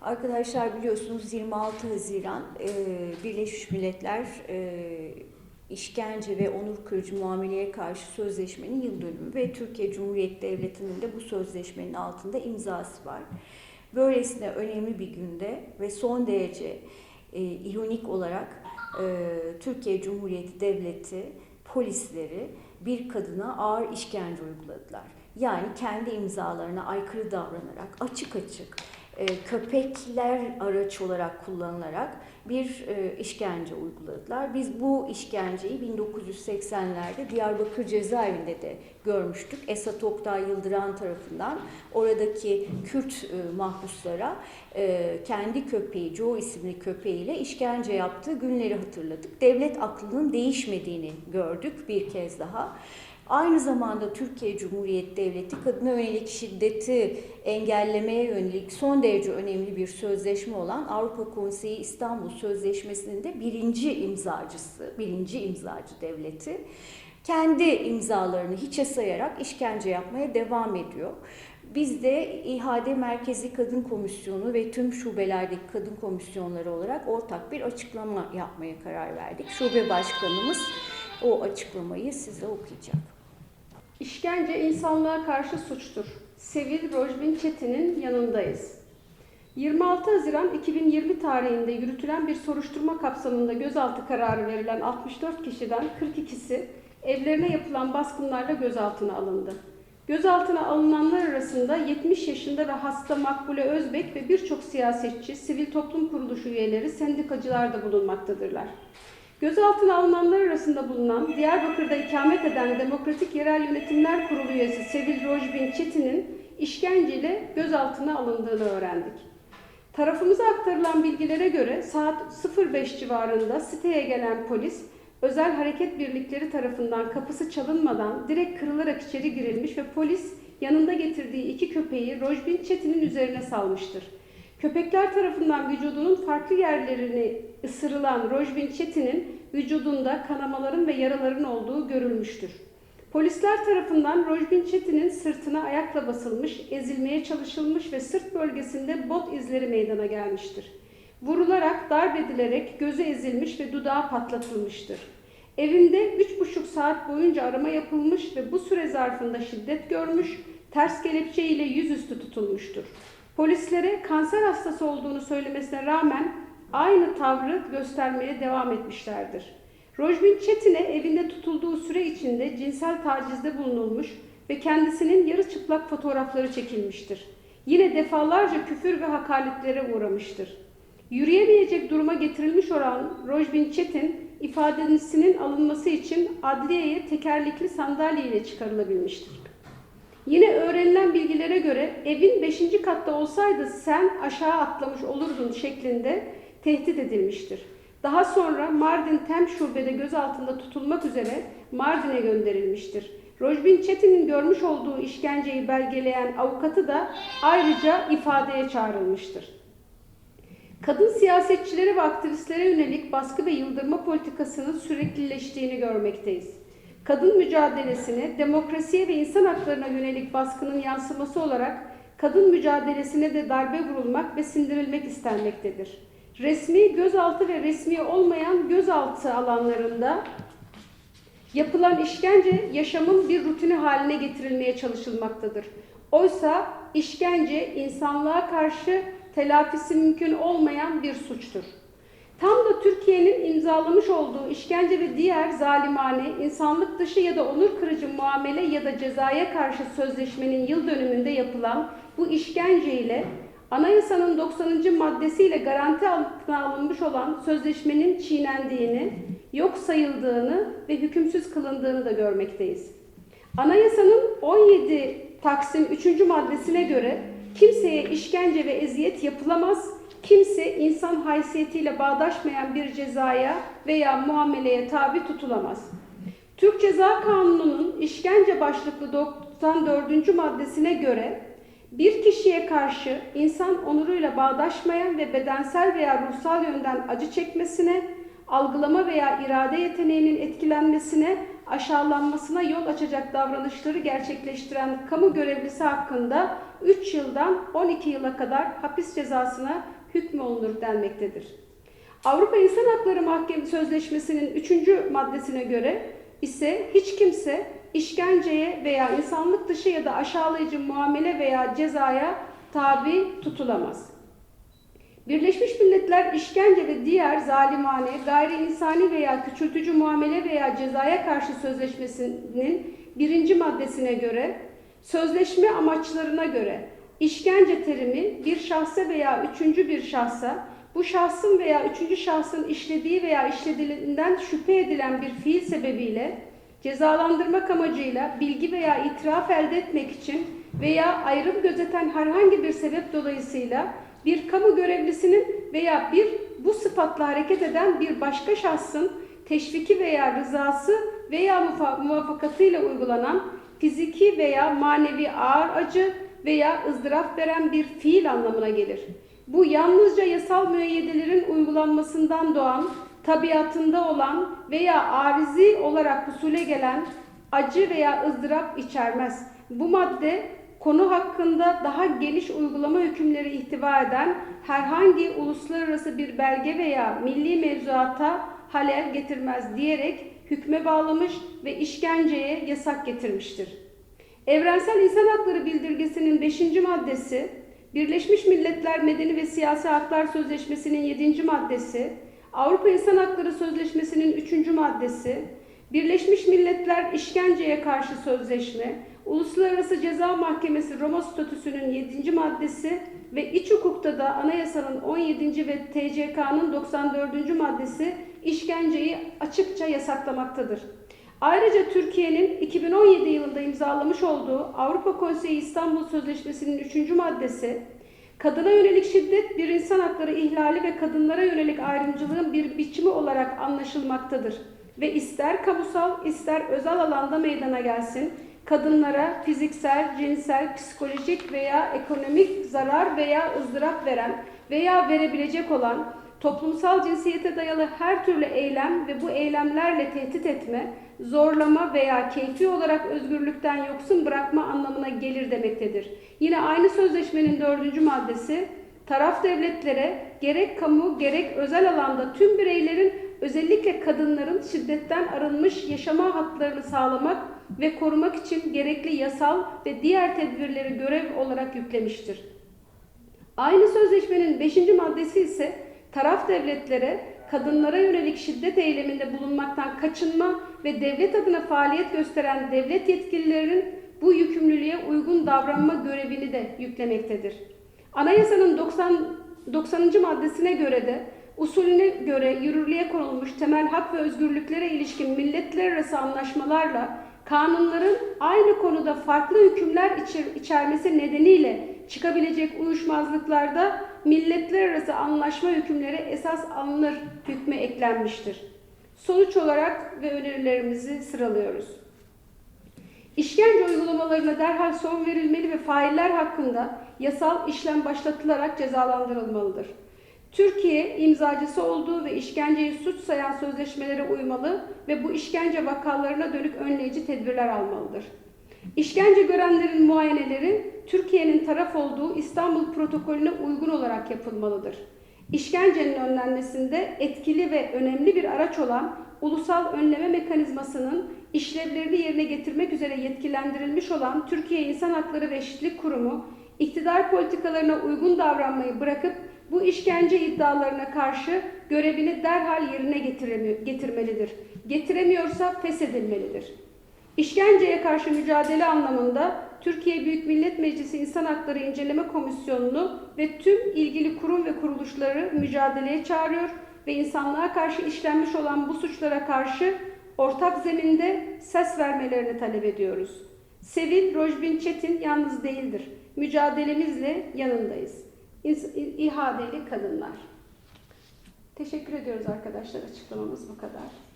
Arkadaşlar biliyorsunuz 26 Haziran e, Birleşmiş Milletler e, işkence ve onur kırıcı muameleye karşı sözleşmenin yıl dönümü ve Türkiye Cumhuriyeti Devleti'nin de bu sözleşmenin altında imzası var. Böylesine önemli bir günde ve son derece e, ironik olarak e, Türkiye Cumhuriyeti Devleti polisleri bir kadına ağır işkence uyguladılar. Yani kendi imzalarına aykırı davranarak açık açık köpekler araç olarak kullanılarak bir e, işkence uyguladılar. Biz bu işkenceyi 1980'lerde Diyarbakır cezaevinde de görmüştük. Esat Oktay Yıldıran tarafından oradaki Kürt e, mahpuslara e, kendi köpeği, Joe isimli köpeğiyle işkence yaptığı günleri hatırladık. Devlet aklının değişmediğini gördük bir kez daha. Aynı zamanda Türkiye Cumhuriyeti Devleti kadına yönelik şiddeti engellemeye yönelik son derece önemli bir sözleşme olan Avrupa Konseyi İstanbul Sözleşmesi'nin de birinci imzacısı, birinci imzacı devleti. Kendi imzalarını hiçe sayarak işkence yapmaya devam ediyor. Biz de İHAD Merkezi Kadın Komisyonu ve tüm şubelerdeki kadın komisyonları olarak ortak bir açıklama yapmaya karar verdik. Şube başkanımız o açıklamayı size okuyacak. İşkence insanlığa karşı suçtur. Sevil Rojbin Çetin'in yanındayız. 26 Haziran 2020 tarihinde yürütülen bir soruşturma kapsamında gözaltı kararı verilen 64 kişiden 42'si evlerine yapılan baskınlarla gözaltına alındı. Gözaltına alınanlar arasında 70 yaşında ve hasta Makbule Özbek ve birçok siyasetçi, sivil toplum kuruluşu üyeleri, sendikacılar da bulunmaktadırlar. Gözaltına alınanlar arasında bulunan Diyarbakır'da ikamet eden Demokratik Yerel Yönetimler Kurulu üyesi Sevil Rojbin Çetin'in işkenceyle gözaltına alındığını öğrendik. Tarafımıza aktarılan bilgilere göre saat 05 civarında siteye gelen polis özel hareket birlikleri tarafından kapısı çalınmadan direkt kırılarak içeri girilmiş ve polis yanında getirdiği iki köpeği Rojbin Çetin'in üzerine salmıştır. Köpekler tarafından vücudunun farklı yerlerini ısırılan Rojbin Çetin'in vücudunda kanamaların ve yaraların olduğu görülmüştür. Polisler tarafından Rojbin Çetin'in sırtına ayakla basılmış, ezilmeye çalışılmış ve sırt bölgesinde bot izleri meydana gelmiştir. Vurularak, darp edilerek gözü ezilmiş ve dudağı patlatılmıştır. Evinde üç buçuk saat boyunca arama yapılmış ve bu süre zarfında şiddet görmüş, ters kelepçe ile yüzüstü tutulmuştur. Polislere kanser hastası olduğunu söylemesine rağmen aynı tavrı göstermeye devam etmişlerdir. Rojbin Çetin'e evinde tutulduğu süre içinde cinsel tacizde bulunulmuş ve kendisinin yarı çıplak fotoğrafları çekilmiştir. Yine defalarca küfür ve hakaretlere uğramıştır. Yürüyemeyecek duruma getirilmiş olan Rojbin Çetin ifadesinin alınması için adliyeye tekerlekli sandalye ile çıkarılabilmiştir. Yine öğrenilen bilgilere göre evin 5. katta olsaydı sen aşağı atlamış olurdun şeklinde tehdit edilmiştir. Daha sonra Mardin Tem Şube'de gözaltında tutulmak üzere Mardin'e gönderilmiştir. Rojbin Çetin'in görmüş olduğu işkenceyi belgeleyen avukatı da ayrıca ifadeye çağrılmıştır. Kadın siyasetçilere ve aktivistlere yönelik baskı ve yıldırma politikasının süreklileştiğini görmekteyiz. Kadın mücadelesine, demokrasiye ve insan haklarına yönelik baskının yansıması olarak kadın mücadelesine de darbe vurulmak ve sindirilmek istenmektedir. Resmi gözaltı ve resmi olmayan gözaltı alanlarında yapılan işkence yaşamın bir rutini haline getirilmeye çalışılmaktadır. Oysa işkence insanlığa karşı telafisi mümkün olmayan bir suçtur. Tam da Türkiye'nin imzalamış olduğu işkence ve diğer zalimane, insanlık dışı ya da onur kırıcı muamele ya da cezaya karşı sözleşmenin yıl dönümünde yapılan bu işkence ile Anayasanın 90. maddesiyle garanti altına alınmış olan sözleşmenin çiğnendiğini, yok sayıldığını ve hükümsüz kılındığını da görmekteyiz. Anayasanın 17 Taksim 3. maddesine göre kimseye işkence ve eziyet yapılamaz, kimse insan haysiyetiyle bağdaşmayan bir cezaya veya muameleye tabi tutulamaz. Türk Ceza Kanunu'nun işkence başlıklı 94. maddesine göre bir kişiye karşı insan onuruyla bağdaşmayan ve bedensel veya ruhsal yönden acı çekmesine, algılama veya irade yeteneğinin etkilenmesine, aşağılanmasına yol açacak davranışları gerçekleştiren kamu görevlisi hakkında 3 yıldan 12 yıla kadar hapis cezasına hükmolunur denmektedir. Avrupa İnsan Hakları Mahkemesi Sözleşmesi'nin 3. maddesine göre ise hiç kimse işkenceye veya insanlık dışı ya da aşağılayıcı muamele veya cezaya tabi tutulamaz. Birleşmiş Milletler işkence ve diğer zalimane, gayri insani veya küçültücü muamele veya cezaya karşı sözleşmesinin birinci maddesine göre, sözleşme amaçlarına göre işkence terimi bir şahsa veya üçüncü bir şahsa, bu şahsın veya üçüncü şahsın işlediği veya işlediliğinden şüphe edilen bir fiil sebebiyle cezalandırmak amacıyla bilgi veya itiraf elde etmek için veya ayrım gözeten herhangi bir sebep dolayısıyla bir kamu görevlisinin veya bir bu sıfatla hareket eden bir başka şahsın teşviki veya rızası veya muvaffakatıyla uygulanan fiziki veya manevi ağır acı veya ızdırap veren bir fiil anlamına gelir. Bu yalnızca yasal müeyyidelerin uygulanmasından doğan, tabiatında olan veya arizi olarak husule gelen acı veya ızdırap içermez. Bu madde konu hakkında daha geniş uygulama hükümleri ihtiva eden herhangi uluslararası bir belge veya milli mevzuata halel getirmez diyerek hükme bağlamış ve işkenceye yasak getirmiştir. Evrensel İnsan Hakları Bildirgesi'nin 5. maddesi, Birleşmiş Milletler Medeni ve Siyasi Haklar Sözleşmesi'nin 7. maddesi, Avrupa İnsan Hakları Sözleşmesi'nin 3. maddesi, Birleşmiş Milletler İşkenceye Karşı Sözleşme, Uluslararası Ceza Mahkemesi Roma Statüsü'nün 7. maddesi ve iç hukukta da anayasanın 17. ve TCK'nın 94. maddesi işkenceyi açıkça yasaklamaktadır. Ayrıca Türkiye'nin 2017 yılında imzalamış olduğu Avrupa Konseyi İstanbul Sözleşmesi'nin 3. maddesi, kadına yönelik şiddet bir insan hakları ihlali ve kadınlara yönelik ayrımcılığın bir biçimi olarak anlaşılmaktadır. Ve ister kamusal ister özel alanda meydana gelsin, kadınlara fiziksel, cinsel, psikolojik veya ekonomik zarar veya ızdırap veren veya verebilecek olan toplumsal cinsiyete dayalı her türlü eylem ve bu eylemlerle tehdit etme, zorlama veya keyfi olarak özgürlükten yoksun bırakma anlamına gelir demektedir. Yine aynı sözleşmenin dördüncü maddesi, taraf devletlere gerek kamu gerek özel alanda tüm bireylerin özellikle kadınların şiddetten arınmış yaşama haklarını sağlamak ve korumak için gerekli yasal ve diğer tedbirleri görev olarak yüklemiştir. Aynı sözleşmenin 5. maddesi ise taraf devletlere kadınlara yönelik şiddet eyleminde bulunmaktan kaçınma ve devlet adına faaliyet gösteren devlet yetkililerinin bu yükümlülüğe uygun davranma görevini de yüklemektedir. Anayasanın 90, 90. maddesine göre de usulüne göre yürürlüğe konulmuş temel hak ve özgürlüklere ilişkin milletler arası anlaşmalarla kanunların aynı konuda farklı hükümler içer, içermesi nedeniyle çıkabilecek uyuşmazlıklarda milletler arası anlaşma hükümleri esas alınır hükmü eklenmiştir. Sonuç olarak ve önerilerimizi sıralıyoruz. İşkence uygulamalarına derhal son verilmeli ve failler hakkında yasal işlem başlatılarak cezalandırılmalıdır. Türkiye imzacısı olduğu ve işkenceyi suç sayan sözleşmelere uymalı ve bu işkence vakalarına dönük önleyici tedbirler almalıdır. İşkence görenlerin muayeneleri Türkiye'nin taraf olduğu İstanbul Protokolüne uygun olarak yapılmalıdır. İşkencenin önlenmesinde etkili ve önemli bir araç olan ulusal önleme mekanizmasının işlevlerini yerine getirmek üzere yetkilendirilmiş olan Türkiye İnsan Hakları ve Eşitlik Kurumu, iktidar politikalarına uygun davranmayı bırakıp bu işkence iddialarına karşı görevini derhal yerine getirmelidir. Getiremiyorsa feshedilmelidir. İşkenceye karşı mücadele anlamında Türkiye Büyük Millet Meclisi İnsan Hakları İnceleme Komisyonu'nu ve tüm ilgili kurum ve kuruluşları mücadeleye çağırıyor ve insanlığa karşı işlenmiş olan bu suçlara karşı ortak zeminde ses vermelerini talep ediyoruz. Sevil Rojbin Çetin yalnız değildir. Mücadelemizle yanındayız. İHA'deli kadınlar. Teşekkür ediyoruz arkadaşlar. Açıklamamız bu kadar.